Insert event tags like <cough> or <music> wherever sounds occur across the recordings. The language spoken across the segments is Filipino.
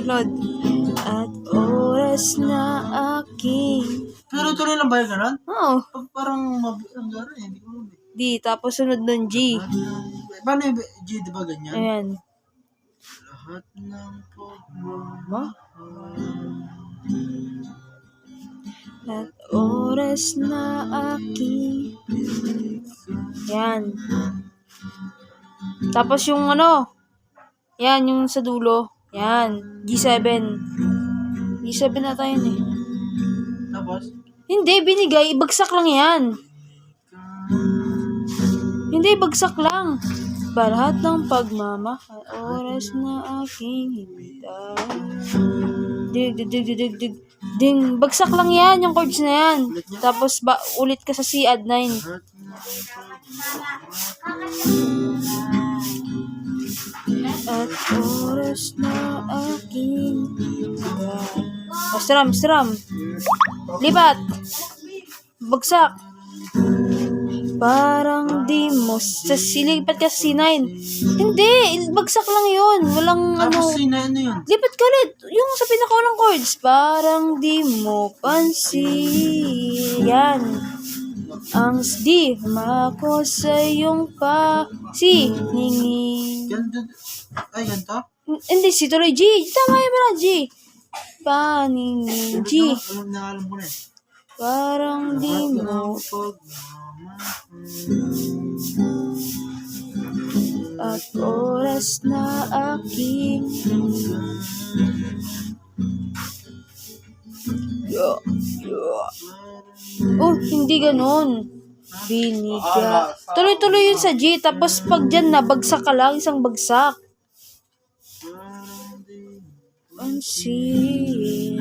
Sunod. At oras na aking... Pero tuloy lang ba yung ganun? Oo. Pag parang mabi... Ang gano'n eh, hindi ko. D. Tapos sunod nun G. Paano yung G, di ba ganyan? Ayan. Lahat ng pagmamahal. Ma? At oras na aking... Yan. Tapos yung ano, yan, yung sa dulo. Yan, G7. G7 na tayo eh. Tapos, Hindi, binigay. Ibagsak lang yan. Hindi, bagsak lang. Barahat ng pagmamahal, oras na aking hintay. Dig, dig, dig, dig, dig. Ding, bagsak lang yan, yung chords na yan. Tapos, ba, ulit ka sa C, add 9. At oras na aking hintay. O, strum. Lipat. Bagsak. Parang di mo. Sa silipat ka sa C9. Hindi, bagsak lang yun. Walang ano. Tapos sina ano yun? Lipat ka ulit. Yung sa pinakaunang chords. Parang di mo pansin. Yan. Ang D. Mako sa iyong pa. C. Ningin. Ganito. Ay, ganito? Hindi, si tuloy G. Tama yun pala, G. Paningin. G. Alam na alam ko na eh. Parang di mo. At oras na aking. Hindi ganun. Biniga. Tuloy-tuloy yun sa G. Tapos pag dyan na, bagsak ka lang. Isang bagsak. Pansin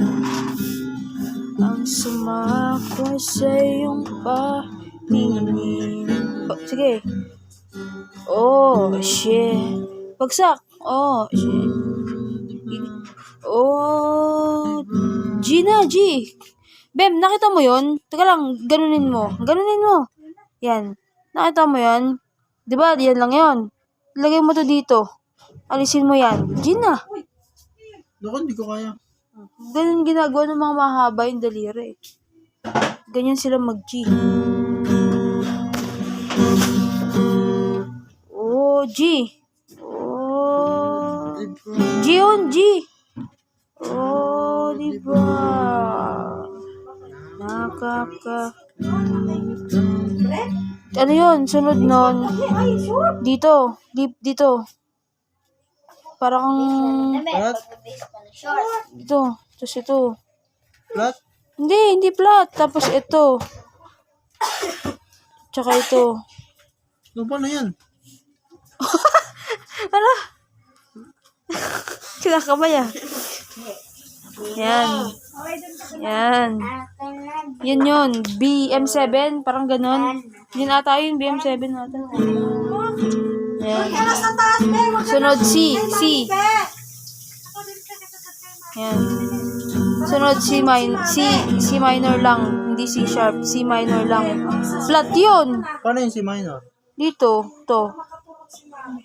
ang sumakwa sa iyong paningin. Ba- sige. Oh, shit. Bagsak. Oh, shit. Oh, G na, G. Bem, nakita mo yon? Teka lang, ganunin mo. Ganunin mo. Yan. Nakita mo yan? Di ba? Yan lang yon. Lagay mo to dito. Alisin mo yan. G na. Naku, hindi ko kaya. Ganyan ginagawa ng mga mahaba yung daliri. Ganyan sila mag-G. Oh, G. Oh. G on G. Oh, di ba? Nakaka... Ano yun? Sunod nun. Dito. Deep dito. Parang... Flat? Dito. Tapos ito. Flat? Hindi, hindi flat. Tapos ito. Tsaka ito. Ano ba na yan? <laughs> Ano? Kinakamay ah. Yan. Yan. Yun yun. BM7. Parang ganon. Yun ata yun. BM7 ata. Yan. Sunod C. C. Yan. Sunod C minor. C, C minor lang. Hindi C sharp. C minor lang. Flat yun. Paano yung si minor? Dito, to.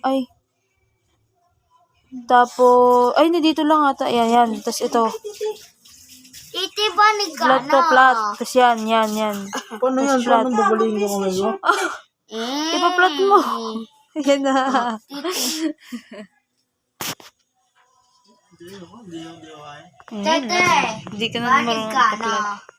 Ay. Tapos, ay, hindi dito lang ata. Ayan, yan. Tapos ito. Iti ba ni Flat to flat. Tapos yan, yan, yan. Paano yan? Paano babaliin ko kamay ko? <laughs> Eh. Ipa-flat mo. <laughs> Ayan na. Tete. na. Hindi ka na Balik marunong ka ipa-flat. na.